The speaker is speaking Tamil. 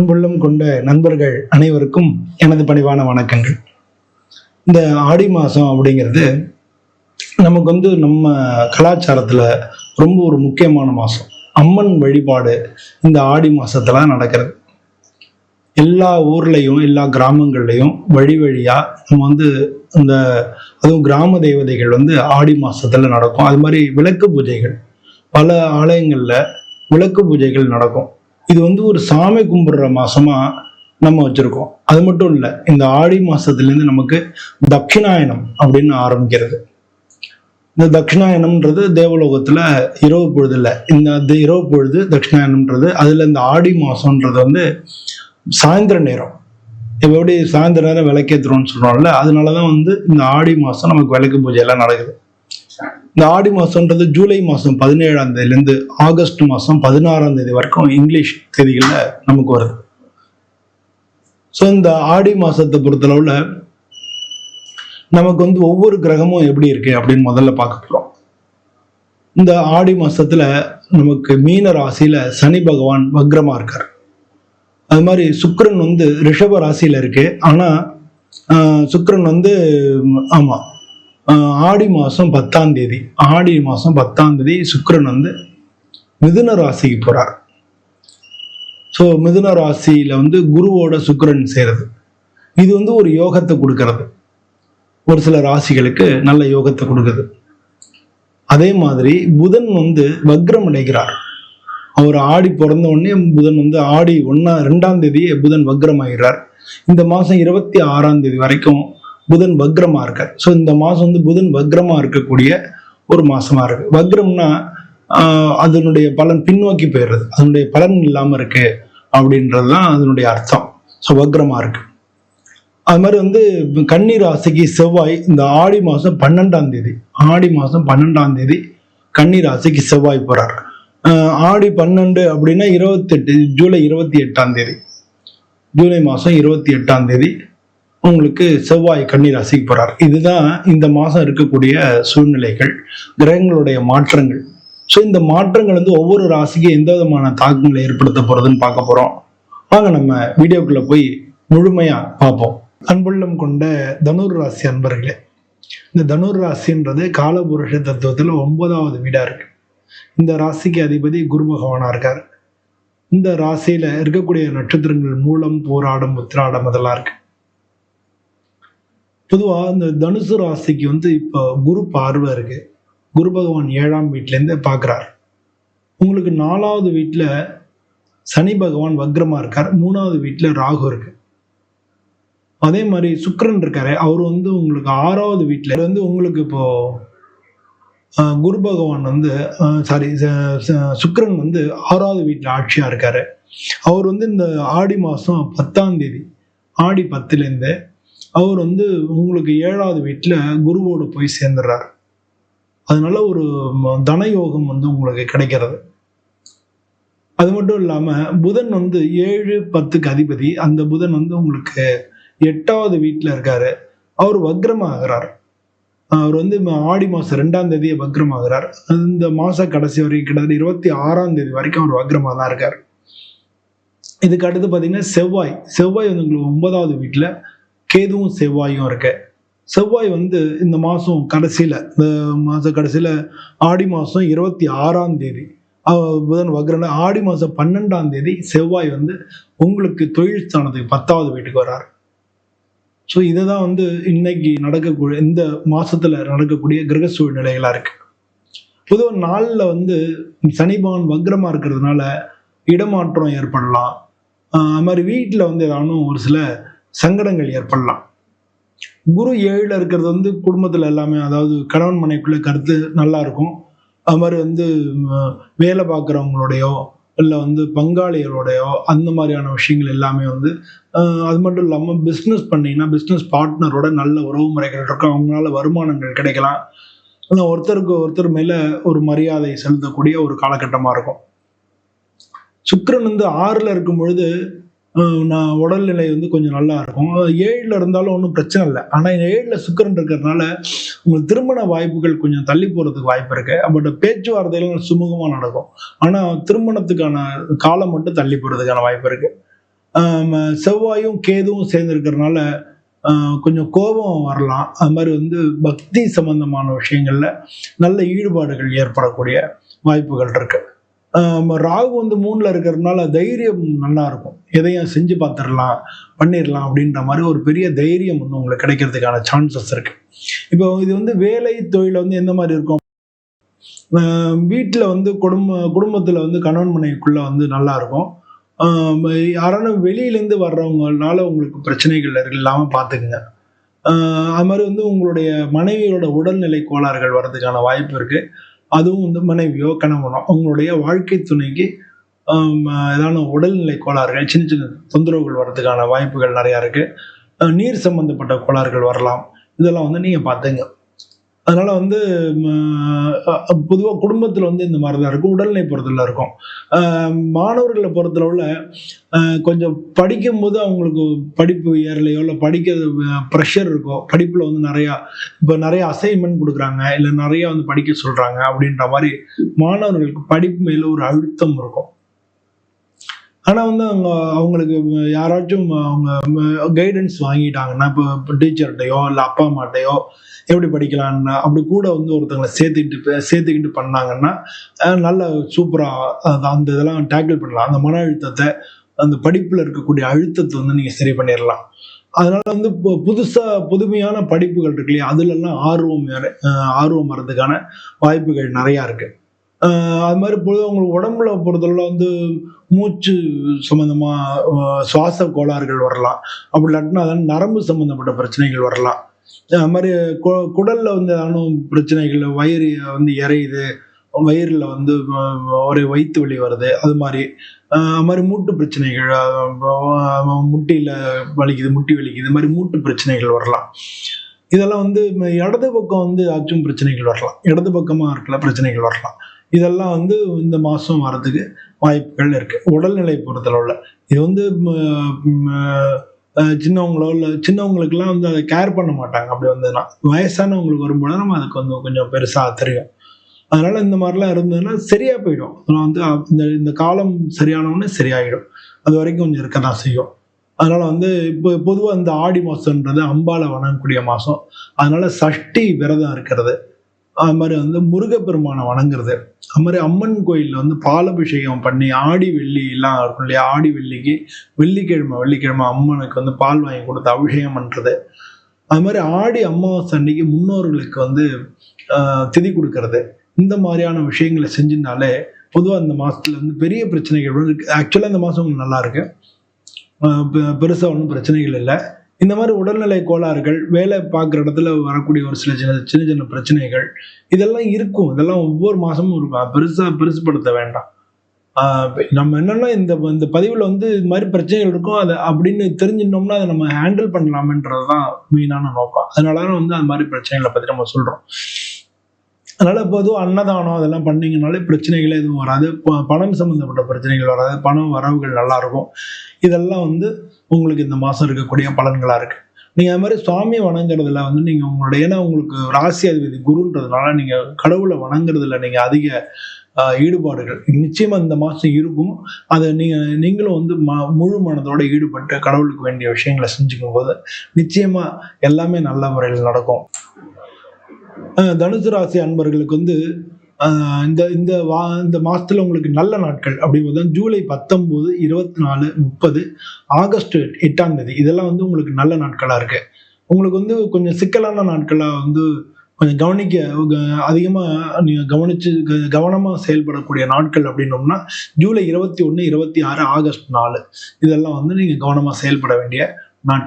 அன்புள்ளம் கொண்ட நண்பர்கள் அனைவருக்கும் எனது பணிவான வணக்கங்கள். இந்த ஆடி மாதம் அப்படிங்கிறது நமக்கு வந்து நம்ம கலாச்சாரத்தில் ரொம்ப ஒரு முக்கியமான மாதம் அம்மன் வழிபாடு இந்த ஆடி மாதத்தில் நடக்கிறது. எல்லா ஊர்லேயும் எல்லா கிராமங்கள்லையும் வழி வழியாக நம்ம வந்து இந்த அதுவும் கிராம தேவதைகள் வந்து ஆடி மாதத்தில் நடக்கும். அது மாதிரி விளக்கு பூஜைகள். பல ஆலயங்களில் விளக்கு பூஜைகள் நடக்கும். இது வந்து ஒரு சாமி கும்பிடுற மாசமா நம்ம வச்சிருக்கோம். அது மட்டும் இல்லை இந்த ஆடி மாசத்துலேருந்து நமக்கு தட்சிணாயனம் அப்படின்னு ஆரம்பிக்கிறது. இந்த தட்சிணாயனம்ன்றது தேவலோகத்துல இரவு பொழுது இல்லை. இந்த இரவு பொழுது தட்சிணாயனம்ன்றது அதுல இந்த ஆடி மாசம்ன்றது வந்து சாயந்தர நேரம். இப்ப எப்படி சாயந்தர நேரம் விளக்கேற்றுறோம்னு சொல்றோம்ல அதனாலதான் வந்து இந்த ஆடி மாசம் நமக்கு விளக்கு பூஜை எல்லாம் நடக்குது. இந்த ஆடி மாசம்ன்றது ஜூலை மாசம் பதினேழாம் தேதியிலேருந்து ஆகஸ்ட் மாசம் பதினாறாம் தேதி வரைக்கும் இங்கிலீஷ் தேதிகள்ல நமக்கு வருது. ஸோ இந்த ஆடி மாசத்தை பொறுத்தளவில் நமக்கு வந்து ஒவ்வொரு கிரகமும் எப்படி இருக்கு அப்படின்னு முதல்ல பார்க்க போகிறோம் இந்த ஆடி மாசத்துல நமக்கு மீன ராசியில சனி பகவான் வக்ரமா இருக்கார். அது மாதிரி சுக்கரன் வந்து ரிஷப ராசியில இருக்கு. ஆனா ஆஹ், வந்து ஆமா ஆடி மாதம் பத்தாம் தேதி. ஆடி மாதம் பத்தாம் தேதி சுக்கரன் வந்து மிதுன ராசிக்கு போகிறார் ஸோ மிதுன ராசியில் வந்து குருவோட சுக்கரன் சேருது. இது வந்து ஒரு யோகத்தை கொடுக்கறது. ஒரு சில ராசிகளுக்கு நல்ல யோகத்தை கொடுக்குது. அதே மாதிரி புதன் வந்து வக்ரம் அடைகிறார். அவர் ஆடி பிறந்த உடனே புதன் வந்து ஆடி ஒன்னா ரெண்டாம் தேதியே புதன் வக்ரம் ஆகிறார் இந்த மாதம் இருபத்தி ஆறாம் தேதி வரைக்கும் புதன் வக்ரமா இருக்கார் ஸோ இந்த மாசம் வந்து புதன் வக்ரமா இருக்கக்கூடிய ஒரு மாசமா இருக்கு. வக்ரம்னா அதனுடைய பலன் பின்னோக்கி போயிடுறது. அதனுடைய பலன் இல்லாம இருக்கு அப்படின்றது தான் அதனுடைய அர்த்தம். ஸோ வக்ரமா இருக்கு. அது மாதிரி வந்து கன்னி ராசிக்கு செவ்வாய் இந்த ஆடி மாதம் பன்னெண்டாம் தேதி. ஆடி மாதம் பன்னெண்டாம் தேதி கன்னி ராசிக்கு செவ்வாய் போறார். ஆடி பன்னெண்டு அப்படின்னா இருபத்தெட்டு ஜூலை இருபத்தி எட்டாம் தேதி. ஜூலை மாதம் இருபத்தி எட்டாம் தேதி உங்களுக்கு செவ்வாய் கன்னி ராசிக்கு போறார். இதுதான் இந்த மாதம் இருக்கக்கூடிய சூழ்நிலைகள் கிரகங்களுடைய மாற்றங்கள். ஸோ இந்த மாற்றங்கள் வந்து ஒவ்வொரு ராசிக்கும் எந்த விதமான தாக்கங்களை ஏற்படுத்த போறதுன்னு பார்க்க போறோம். வாங்க நம்ம வீடியோக்குள்ள போய் முழுமையா பார்ப்போம். அன்புள்ளம் கொண்ட தனுர் ராசி அன்பர்களே இந்த தனுர் ராசின்றது காலபுருஷ தத்துவத்தில் ஒன்பதாவது வீடா இருக்கு. இந்த ராசிக்கு அதிபதி குரு பகவானா இருக்கார். இந்த ராசியில இருக்கக்கூடிய நட்சத்திரங்கள் மூலம் போராடம் உத்திராடம் அதெல்லாம் இருக்கு. பொதுவாக இந்த தனுசு ராசிக்கு வந்து இப்போ குரு பார்வை இருக்கு. குரு பகவான் ஏழாம் வீட்டிலேருந்தே பார்க்குறார் உங்களுக்கு நாலாவது வீட்டில் சனி பகவான் வக்ரமாக இருக்கார். மூணாவது வீட்டில் ராகு இருக்கு. அதே மாதிரி சுக்கரன் இருக்காரு. அவர் வந்து உங்களுக்கு ஆறாவது வீட்டில் வந்து உங்களுக்கு இப்போ குரு பகவான் வந்து சாரி சுக்கரன் வந்து ஆறாவது வீட்டில் ஆட்சியாக இருக்காரு. அவர் வந்து இந்த ஆடி மாதம் பத்தாம் தேதி ஆடி பத்துலேருந்து அவர் வந்து உங்களுக்கு ஏழாவது வீட்டில் குருவோடு போய் சேர்ந்துடுறார் அதனால ஒரு தன தனயோகம் வந்து உங்களுக்கு கிடைக்கிறது. அது மட்டும் இல்லாமல் புதன் வந்து ஏழு பத்துக்கு அதிபதி. அந்த புதன் வந்து உங்களுக்கு எட்டாவது வீட்டில் இருக்காரு. அவர் வக்ரமாகிறார். அவர் வந்து ஆடி மாதம் ரெண்டாம் தேதியை வக்ரமாகிறார். இந்த மாத கடைசி வரைக்கும் கிட்டத்தட்ட இருபத்தி ஆறாம் தேதி வரைக்கும் அவர் வக்ரமாக தான் இருக்கார். இதுக்கு அடுத்து பார்த்தீங்கன்னா செவ்வாய். செவ்வாய் வந்து உங்களுக்கு ஒன்பதாவது வீட்டில் கேதுவும் செவ்வாயும் இருக்கு. செவ்வாய் வந்து இந்த மாதம் கடைசியில் இந்த மாத கடைசியில் ஆடி மாதம் இருபத்தி ஆறாம் தேதி. புதன் வக்ரன ஆடி மாதம் பன்னெண்டாம் தேதி செவ்வாய் வந்து உங்களுக்கு தொழில் ஸ்தானத்துக்கு பத்தாவது வீட்டுக்கு வர்றார். ஸோ இதை தான் வந்து இன்னைக்கு நடக்கக்கூடிய இந்த மாதத்தில் நடக்கக்கூடிய கிரக சூழ்நிலைகளாக இருக்கு. பொதுவாக நாளில் வந்து சனிபவன் வக்ரமாக இருக்கிறதுனால இடமாற்றம் ஏற்படலாம். அது மாதிரி வீட்டில் வந்து ஏதானும் ஒரு சில சங்கடங்கள் ஏற்படலாம். குரு ஏழில் இருக்கிறது வந்து குடும்பத்தில் எல்லாமே அதாவது கணவன் மனைக்குள்ள கருத்து நல்லா இருக்கும். அது மாதிரி வந்து வேலை பார்க்குறவங்களோடையோ இல்லை வந்து பங்காளிகளோடையோ அந்த மாதிரியான விஷயங்கள் எல்லாமே வந்து அது மட்டும் இல்லாமல் பிஸ்னஸ் பண்ணிங்கன்னா பிஸ்னஸ் பார்ட்னரோட நல்ல உறவு முறைகள் இருக்கும். அவங்களால வருமானங்கள் கிடைக்கலாம். ஆனா ஒருத்தருக்கு ஒருத்தர் மேலே ஒரு மரியாதை செலுத்தக்கூடிய ஒரு காலகட்டமாக இருக்கும். சுக்கரன் வந்து ஆறில் இருக்கும் பொழுது நான் உடல்நிலை வந்து கொஞ்சம் நல்லா இருக்கும். ஏழில் இருந்தாலும் ஒன்றும் பிரச்சனை இல்லை. ஆனால் ஏழில் சுக்கிரன் இருக்கிறதுனால உங்களுக்கு திருமண வாய்ப்புகள் கொஞ்சம் தள்ளி போகிறதுக்கு வாய்ப்பு இருக்கு. பட் பேச்சுவார்த்தைகள் சுமூகமாக நடக்கும். ஆனால் திருமணத்துக்கான காலம் மட்டும் தள்ளி போகிறதுக்கான வாய்ப்பு இருக்கு. செவ்வாயும் கேதுவும் சேர்ந்து இருக்கிறதுனால கொஞ்சம் கோபம் வரலாம். அது மாதிரி வந்து பக்தி சம்பந்தமான விஷயங்கள்ல நல்ல ஈடுபாடுகள் ஏற்படக்கூடிய வாய்ப்புகள் இருக்கு. ராகு வந்து மூணில் இருக்கிறதுனால தைரியம் நல்லா இருக்கும். எதையும் செஞ்சு பார்த்துடலாம் பண்ணிடலாம் அப்படின்ற மாதிரி ஒரு பெரிய தைரியம் வந்து உங்களுக்கு கிடைக்கிறதுக்கான சான்சஸ் இருக்கு. இப்போ இது வந்து வேலை தொழில் வந்து எந்த மாதிரி இருக்கும்? வீட்டில் வந்து குடும்ப குடும்பத்தில் வந்து கணவன் மனைவிக்குள்ள வந்து நல்லா இருக்கும். ஆம், யாராலும் வெளியிலேருந்து வர்றவங்கனால உங்களுக்கு பிரச்சனைகள் இல்லாமல் பார்த்துக்குங்க. அது மாதிரி வந்து உங்களுடைய மனைவியோட உடல்நிலை கோளாறுகள் வர்றதுக்கான வாய்ப்பு இருக்குது அதுவும் வந்து மனைவியோ கணவனோ அவங்களுடைய வாழ்க்கை துணைக்கு ஏதான உடல்நிலை கோளாறுகள் சின்ன சின்ன தொந்தரவுகள் வர்றதுக்கான வாய்ப்புகள் நிறையா இருக்குது நீர் சம்பந்தப்பட்ட கோளாறுகள் வரலாம். இதெல்லாம் வந்து நீங்கள் பார்த்துங்க. அதனால வந்து பொதுவாக குடும்பத்தில் வந்து இந்த மாதிரி தான் இருக்கும். உடல்நிலை பொறுத்தல இருக்கும். மாணவர்களை பொறுத்தளவுல ஆஹ் கொஞ்சம் படிக்கும்போது அவங்களுக்கு படிப்பு ஏறலையோ இல்லை படிக்கிறது ப்ரெஷர் இருக்கோ படிப்பில் வந்து நிறையா இப்போ நிறைய அசைன்மெண்ட் கொடுக்குறாங்க இல்லை நிறையா வந்து படிக்க சொல்கிறாங்க அப்படின்ற மாதிரி மாணவர்களுக்கு படிப்பு மேலே ஒரு அழுத்தம் இருக்கும். ஆனால் வந்து அவங்க அவங்களுக்கு யாராச்சும் அவங்க கைடன்ஸ் வாங்கிட்டாங்கன்னா இப்போ டீச்சர்கிட்டையோ இல்லை அப்பா அம்மாட்டையோ எப்படி படிக்கலான்னு அப்படி கூட வந்து ஒருத்தங்களை சேர்த்துக்கிட்டு சேர்த்துக்கிட்டு பண்ணாங்கன்னா நல்ல சூப்பராக அந்த இதெல்லாம் டேக்கிள் பண்ணலாம். அந்த மன அழுத்தத்தை அந்த படிப்பில் இருக்கக்கூடிய அழுத்தத்தை வந்து நீங்கள் சரி பண்ணிடலாம் அதனால வந்து இப்போ புதுசாக புதுமையான படிப்புகள் இருக்கு இல்லையா அதுலெல்லாம் ஆர்வம் ஆர்வம் வர்றதுக்கான வாய்ப்புகள் நிறையா இருக்குது அது மாதிரி பொழுது உங்களுக்கு உடம்புல பொறுத்தளவுல வந்து மூச்சு சம்மந்தமாக சுவாச கோளாறுகள் வரலாம். அப்படி இல்லாட்டினா அதான் நரம்பு சம்மந்தப்பட்ட பிரச்சனைகள் வரலாம். அது மாதிரி கு- குடலில் வந்து ஏதாவது பிரச்சனைகள் வயிறு வந்து இறையுது வயிறில் வந்து ஒரு வயிற்று வலி வருது அது மாதிரி. அது மாதிரி மூட்டு பிரச்சனைகள் முட்டியில் வலிக்குது முட்டி வலிக்குது இது மாதிரி மூட்டு பிரச்சனைகள் வரலாம். இதெல்லாம் வந்து ம- இடது பக்கம் வந்து ஏதாச்சும் பிரச்சனைகள் வரலாம். இடது பக்கமாக இருக்கல பிரச்சனைகள் வரலாம். இதெல்லாம் வந்து இந்த மாதம் வரதுக்கு வாய்ப்புகள் இருக்குது உடல்நிலை பொறுத்தளவில். இது வந்து சின்னவங்களோ இல்லை சின்னவங்களுக்கெல்லாம் வந்து அதை கேர் பண்ண மாட்டாங்க. அப்படி வந்ததுன்னா வயசானவங்களுக்கு வரும்போது நம்ம அதுக்கு வந்து கொஞ்சம் பெருசாக தெரியும். அதனால இந்த மாதிரிலாம் இருந்ததுன்னா சரியா போயிடும். அதெல்லாம் வந்து இந்த இந்த காலம் சரியானவுடனே சரியாயிடும். அது வரைக்கும் கொஞ்சம் இருக்க தான் செய்யும். அதனால வந்து இப்போ பொதுவாக இந்த ஆடி மாதம்ன்றது அம்பால வணங்கக்கூடிய மாதம் அதனால சஷ்டி விரதம் இருக்கிறது. அது மாதிரி வந்து முருகப்பெருமானை வணங்குறது. அது மாதிரி அம்மன் கோயிலில் வந்து பாலபிஷேகம் பண்ணி ஆடி வெள்ளி எல்லாம் இருக்கும் இல்லையா? ஆடி வெள்ளிக்கு வெள்ளிக்கிழமை வெள்ளிக்கிழமை அம்மனுக்கு வந்து பால் வாங்கி கொடுத்து அபிஷேகம் பண்ணுறது அது மாதிரி ஆடி அமாவாசை அன்னைக்கு முன்னோர்களுக்கு வந்து திதி கொடுக்கறது. இந்த மாதிரியான விஷயங்களை செஞ்சிருந்தாலே பொதுவாக இந்த மாதத்துல வந்து பெரிய பிரச்சனைகள் வந்து ஆக்சுவலாக இந்த மாதம் உங்களுக்கு நல்லா இருக்கு. பெருசாக ஒன்றும் பிரச்சனைகள் இல்லை. இந்த மாதிரி உடல்நிலை கோளாறுகள் வேலை பார்க்குற இடத்துல வரக்கூடிய ஒரு சில சின்ன சின்ன சின்ன பிரச்சனைகள் இதெல்லாம் இருக்கும். இதெல்லாம் ஒவ்வொரு மாசமும் இருக்கும். பெருசாக பெருசா பெருசுப்படுத்த வேண்டாம். ஆஹ் நம்ம என்னன்னா இந்த இந்த பதிவில் வந்து இது மாதிரி பிரச்சனைகள் இருக்கும். அதை அப்படின்னு தெரிஞ்சிட்டோம்னா அதை நம்ம ஹேண்டில் பண்ணலாமன்றது தான் மெயினான நோக்கம். அதனால தான் வந்து அந்த மாதிரி பிரச்சனைகளை பற்றி நம்ம சொல்கிறோம் அதனால் பொதுவாக அன்னதானம் அதெல்லாம் பண்ணிங்கனாலே பிரச்சனைகளே எதுவும் வராது. பணம் சம்மந்தப்பட்ட பிரச்சனைகள் வராது. பணம் வரவுகள் நல்லா இருக்கும் இதெல்லாம் வந்து உங்களுக்கு இந்த மாதம் இருக்கக்கூடிய பலன்களாக இருக்குது நீங்கள் அது மாதிரி சுவாமி வணங்குறதுல வந்து நீங்கள் உங்களுடைய ஏன்னா உங்களுக்கு ராசி அதிபதி குருன்றதுனால நீங்கள் கடவுளை வணங்குறதுல நீங்கள் அதிக ஈடுபாடுகள். நிச்சயமாக இந்த மாதம் இருக்கும். அதை நீங்கள் நீங்களும் வந்து ம முழு மனதோட ஈடுபட்டு கடவுளுக்கு வேண்டிய விஷயங்களை செஞ்சுக்கும் போது நிச்சயமாக எல்லாமே நல்ல முறையில் நடக்கும். தனுசு ராசி அன்பர்களுக்கு வந்து இந்த இந்த வா இந்த மாதத்தில் உங்களுக்கு நல்ல நாட்கள் அப்படிங்கிறது ஜூலை பத்தொம்போது இருபத்தி நாலு முப்பது ஆகஸ்ட் எட்டாம் தேதி. இதெல்லாம் வந்து உங்களுக்கு நல்ல நாட்களாக இருக்கு. உங்களுக்கு வந்து கொஞ்சம் சிக்கலான நாட்களாக வந்து கொஞ்சம் கவனிக்க அதிகமாக நீங்கள் கவனிச்சு க- செயல்படக்கூடிய நாட்கள் அப்படின்னோம்னா ஜூலை இருபத்தி ஒன்று இருபத்தி ஆறு ஆகஸ்ட் நாலு. இதெல்லாம் வந்து நீங்கள் கவனமாக செயல்பட வேண்டிய